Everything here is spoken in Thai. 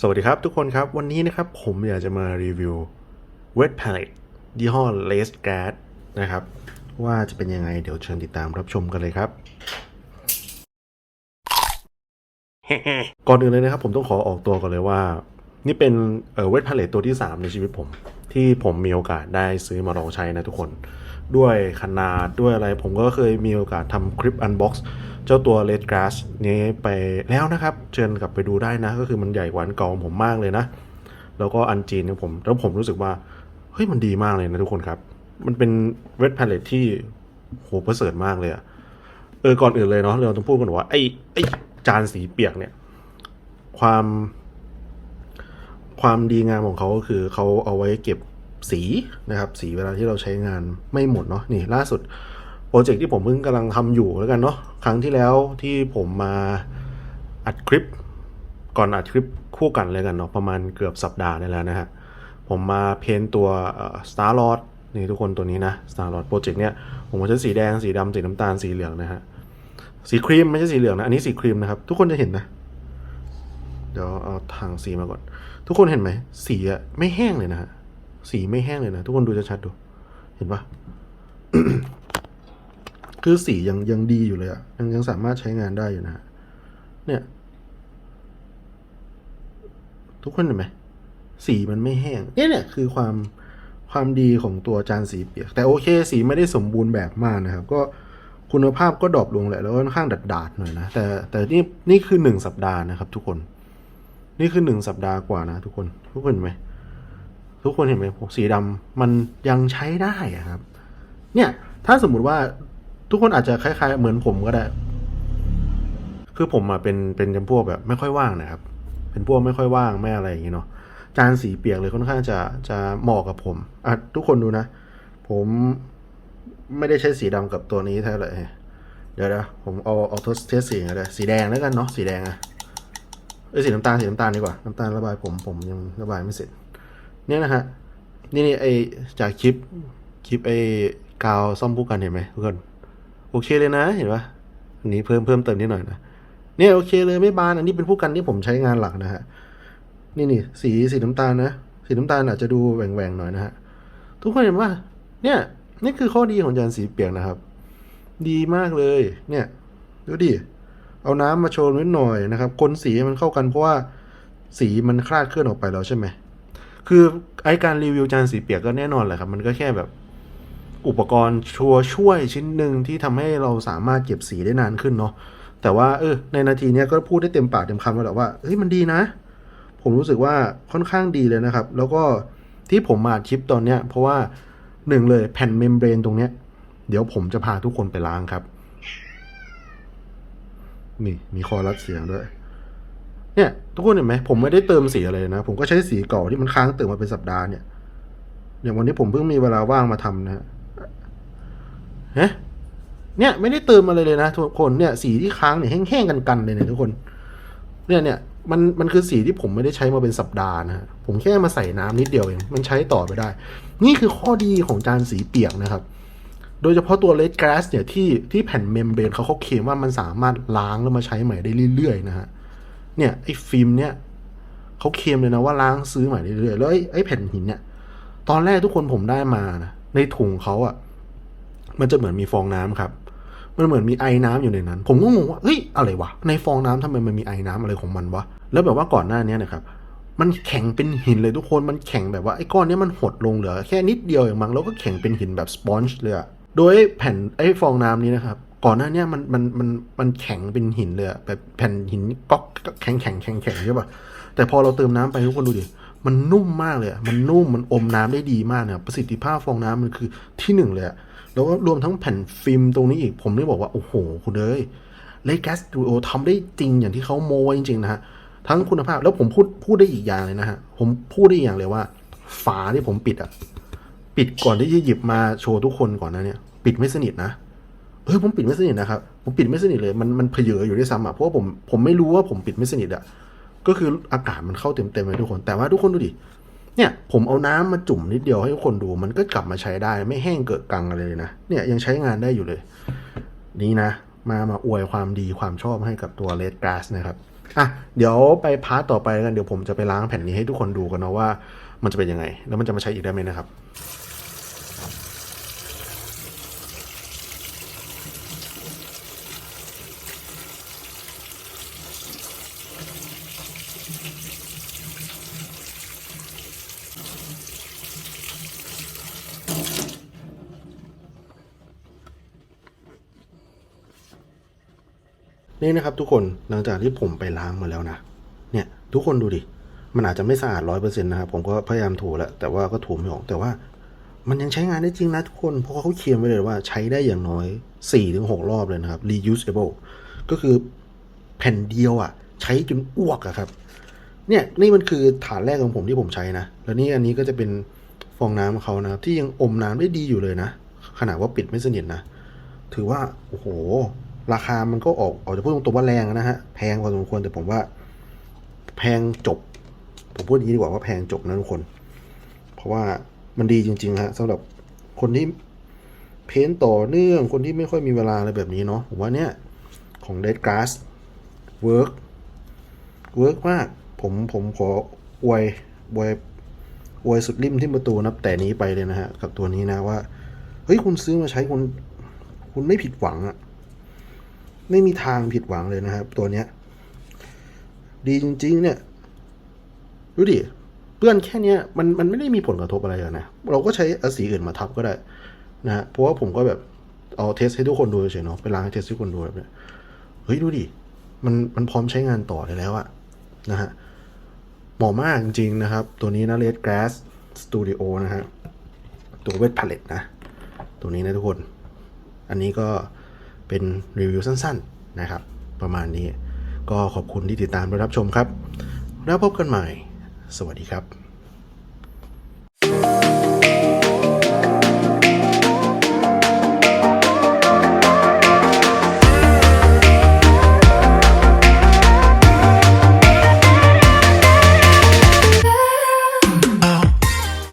สวัสดีครับทุกคนครับ วันนี้นะครับผมอยากจะมารีวิว Wet Palette ยี่ห้อ Lace Grad นะครับ ว่าจะเป็นยังไงเดี๋ยวเชิญติดตามรับชมกันเลยครับ ก่อนอื่นเลยนะครับ ผมต้องขอออกตัวก่อนเลยว่า นี่เป็นเอ่อ Wet Palette ตัวที่ 3 ในชีวิตผม ที่ผมมีโอกาสได้ซื้อมาลองใช้นะทุกคน ด้วยขนาดด้วยอะไร ผมก็เคยมีโอกาสทำคลิป Unbox เจ้าตัว Red Grass นี้ไปแล้วนะครับ เชิญกลับไปดูได้นะ ก็คือมันใหญ่กว่าอันเก่าของผมมากเลยนะ แล้วก็อันจีนเนี่ยผม แล้วผมรู้สึกว่า เฮ้ยมันดีมากเลยนะทุกคนครับ มันเป็น Red Palette ที่โหประเสริฐมากเลยอะเออก่อนอื่นเลยเนาะเราต้องพูดกันว่าไอ้ไอ้จานสีเปียกเนี่ย ความ ความดีงามของเขาก็คือเขาเอาไว้เก็บ สีนะครับ สีเวลาที่เราใช้งานไม่หมดเนาะนี่ล่าสุดโปรเจกต์ที่ผมเพิ่งกำลังทำอยู่แล้วกันเนาะครั้งที่แล้วที่ผมมาอัดคลิป ก่อนอัดคลิปคู่กันเลยกันเนาะประมาณเกือบสัปดาห์ได้แล้วนะฮะผมมาเพ้นตัว Star Lord นี่ทุกคนตัวนี้นะ Star Lord โปรเจกต์เนี้ยผมก็ใช้สีแดงสีดำสีน้ำตาลสีเหลืองนะฮะสีครีมไม่ใช่สีเหลืองนะอันนี้สีครีมนะครับ ทุกคนจะเห็นนะเดี๋ยวเอาทางสีมาก่อน ทุกคนเห็นไหมสีอะไม่แห้งเลยนะฮะ สีไม่แห้งเลยนะ ทุกคนดูชัดๆดู เห็นปะคือสียังยังดีอยู่เลยอะยังยังสามารถใช้งานได้อยู่นะเนี่ย ทุกคนเห็นไหมสีมันไม่แห้งเนี่ยเนี่ยคือความความดีของตัวจานสีเปียก แต่โอเค สีไม่ได้สมบูรณ์แบบมากนะครับ ก็คุณภาพก็ดรอปลงแหละแล้วก็ค่อนข้างดัดดาดหน่อยนะ แต่แต่นี่นี่คือหนึ่งสัปดาห์นะครับ ทุกคน นี่คือหนึ่งสัปดาห์กว่านะ ทุกคน ทุกคนเห็นไหม ทุกคนเห็นไหมสีดำมันยังใช้ได้อะครับ เนี่ย ถ้าสมมุติว่าทุกคนอาจจะคล้าย ๆ เหมือนผมก็ได้ คือผมอะเป็นเป็นจำพวกแบบไม่ค่อยว่างนะครับ เป็นพวกไม่ค่อยว่างไม่อะไรอย่างเงี้เนาะจานสีเปียกเลยค่อนข้างจะจะเหมาะกับผมอะทุกคนดูนะ ผมไม่ได้ใช้สีดำกับตัวนี้เท่าไหร่เดี๋ยวนะผมเอาเอาทดเทสสีกันเลยสีแดงแล้วกันเนาะสีแดงอะเอ้ยสีน้ำตาลสีน้ำตาลดีกว่าน้ำตาลระบายผมผมยังระบายไม่เสร็จ เนี่ยนะฮะนี่นี่ไอจากคลิปคลิปไอกาวซ่อมผู้กันเห็นไหมทุกคนโอเคเลยนะเห็นปะอันนี้เพิ่มเพิ่มเติมนิดหน่อยนะเนี่ยโอเคเลยไม่บานอันนี้เป็นผู้กันที่ผมใช้งานหลักนะฮะนี่นี่สีสีน้ำตาลนะสีน้ำตาลอาจจะดูแหว่งๆหวงหน่อยนะฮะทุกคนเห็นว่าเนี่ยนี่คือข้อดีของจานสีเปียกนะครับ ดีมากเลย เนี่ยดูดิเอาน้ำมาโชว์นิดหน่อยนะครับคนสีมันเข้ากันเพราะว่าสีมันคลาดเคลื่อนออกไปแล้วใช่ไหม คือไอการรีวิวจานสีเปียกก็แน่นอนแหละครับ มันก็แค่แบบอุปกรณ์ชัวช่วยชิ้นหนึ่งที่ทำให้เราสามารถเก็บสีได้นานขึ้นเนาะแต่ว่าเออในนาทีนี้ก็พูดได้เต็มปากเต็มคำแล้วแหละว่าเฮ้ยมันดีนะ ผมรู้สึกว่าค่อนข้างดีเลยนะครับ แล้วก็ที่ผมมาคลิปตอนเนี้ย เพราะว่าหนึ่งเลยแผ่นเมมเบรนตรงเนี้ย เดี๋ยวผมจะพาทุกคนไปล้างครับ นี่มีคอรัดเสียงด้วย เนี่ยทุกคนเห็นไหมผมไม่ได้เติมสีอะไรนะ ผมก็ใช้สีเก่าที่มันค้างเติมมาเป็นสัปดาห์เนี่ยอย่างวันนี้ผมเพิ่งมีเวลาว่างมาทำนะฮะเนี่ยไม่ได้เติมอะไรเลยนะทุกคนเนี่ยสีที่ค้างเนี่ยแห้งๆกันๆเลยเนี่ยทุกคนเนี่ยเนี่ยมันมันคือสีที่ผมไม่ได้ใช้มาเป็นสัปดาห์นะผมแค่มาใส่น้ำนิดเดียวเองมันใช้ต่อไปได้ นี่คือข้อดีของจานสีเปียกนะครับ โดยเฉพาะตัวเลดก a s เนี่ยที่ที่แผ่นเมมเบรนเขาเขาเคลมว่ามันสามารถล้างแล้วมาใช้ใหม่ได้เรื่อยๆนะฮะ เนี่ยไอ้ฟิล์มเนี่ยเขาเคลมเลยนะว่าล้างซื้อใหม่เรื่อยๆแล้วไอ้ไอ้แผ่นหินเนี่ย ตอนแรกทุกคนผมได้มานะในถุงเขาอะ่ะมันจะเหมือนมีฟองน้ำครับ มันเหมือนมีไอ้น้ำอยู่ในนั้น ผมก็งงว่าเฮ้ยอะไรวะในฟองน้ำทำไมมันมีไอ้น้ำอะไรของมันวะแล้วแบบว่าก่อนหน้านี้นะครับมันแข็งเป็นหินเลยทุกคนมันแข็งแบบว่าไอ้ก้อนเนี้ยมันหดลงเหลือแค่นิดเดียวเองมั้งแล้วก็แข็งเป็นหินแบบสปอนจ์เลยอะโดยไอ้แผ่นไอ้ฟองน้ำนี้นะครับ ก่อนหน้าเนี้ยมันมันมันมันแข็งเป็นหินเลยอะแบบแผ่นหินก๊อกแข็งแข็งแข็งแข็งใช่ป่ะแต่พอเราเติมน้ำไปทุกคนดูดิมันนุ่มมากเลยมันนุ่มมันอมน้ำได้ดีมากเนี่ยประสิทธิภาพฟองน้ำมันคือที่หนึ่งเลยแล้วก็รวมทั้งแผ่นฟิล์มตรงนี้อีกผมได้บอกว่า โอ้โห คุณเอ้ยเลกัสดูโอทำได้จริงอย่างที่เขาโมไว้จริง ๆ นะฮะ ทั้งคุณภาพแล้วผมพูดพูดได้อีกอย่างเลยนะฮะ ผมพูดได้อีกอย่างเลยว่า ฝาที่ผมปิดอะปิดก่อนที่จะหยิบมาโชว์ทุกคนก่อนนะเนี่ย ปิดไม่สนิทนะ เออผมปิดไม่สนิทนะครับ ผมปิดไม่สนิทเลย มันมันเพเยออยู่ด้วยซ้ำอะเพราะว่าผมผมไม่รู้ว่าผมปิดไม่สนิทอะก็คืออากาศมันเข้าเต็มเต็มๆเลยทุกคน แต่ว่าทุกคนดูดิเนี่ยผมเอาน้ำมาจุ่มนิดเดียวให้ทุกคนดู มันก็กลับมาใช้ได้ไม่แห้งเกิดกังอะไรเลยนะเนี่ยยังใช้งานได้อยู่เลย นี่นะ มามาอวยความดีความชอบให้กับตัวเลดก a s นะครับอะเดี๋ยวไปพาร์ตต่อไปกันเดี๋ยวผมจะไปล้างแผ่นนี้ให้ทุกคนดูกันนะว่า มันจะเป็นยังไง แล้วมันจะมาใช้อีกได้ไหมนะครับ นี่นะครับทุกคนหลังจากที่ผมไปล้างมาแล้วนะเนี่ยทุกคนดูดิมันอาจจะไม่สะอาดร้อยเปอร์เซ็นต์นะครับผมก็พยายามถูแล้วแต่ว่าก็ถูไม่ออกแต่ว่า มันยังใช้งานได้จริงนะทุกคนเพราะเขาเขียนไว้เลยว่าใช้ได้อย่างน้อย4-6ถึงรอบเลยนะครับ reusable ก็คือแผ่นเดียวอะ ใช้จนอ้วกอะครับ เนี่ยนี่มันคือฐานแรกของผมที่ผมใช้นะ แล้วนี่อันนี้ก็จะเป็นฟองน้ำของเขานะครับ ที่ยังอมน้ำได้ดีอยู่เลยนะ ขนาดว่าปิดไม่สนิทนะ ถือว่า โอ้โห ราคามันก็ออกออกจะพูดตรงๆว่าแรงนะฮะแพงพอสมควรแต่ผมว่า แพงจบ ผมพูดอย่างนี้ดีกว่าว่าแพงจบนะทุกคน เพราะว่ามันดีจริงๆฮะสำหรับคนที่เพ้นท์ต่อเนื่องคนที่ไม่ค่อยมีเวลาอะไรแบบนี้เนาะผมว่าเนี่ยของ Dead Grass work work มากผมผมขออวยอวยอวยสุดริมที่ประตูนับแต่นี้ไปเลยนะฮะ กับตัวนี้นะว่า เฮ้ย คุณซื้อมาใช้คุณ คุณไม่ผิดหวังอะ ไม่มีทางผิดหวังเลยนะครับ ตัวเนี้ย ดีจริง ๆ เนี่ย ดูดิเปื้อนแค่เนี้ยมันมันไม่ได้มีผลกระทบอะไรเลยนะ เราก็ใช้อสีอื่นมาทับก็ได้ นะฮะเพราะว่าผมก็แบบเอาเทสให้ทุกคนดูเฉยๆเนาะไปล้างให้เทสให้ทุกคนดูแบบเนี้ยเฮ้ยดูดิมันมันพร้อมใช้งานต่อได้แล้วอะนะฮะเหมาะมากจริง ๆ นะครับ ตัวนี้นะ Red Grass Studio นะฮะตัวเวทพาเลตนะ ตัวนี้นะทุกคน อันนี้ก็ เป็นรีวิวสั้นๆนะครับ ประมาณนี้ ก็ขอบคุณที่ติดตามและรับชมครับ แล้วพบกันใหม่ สวัสดีครับ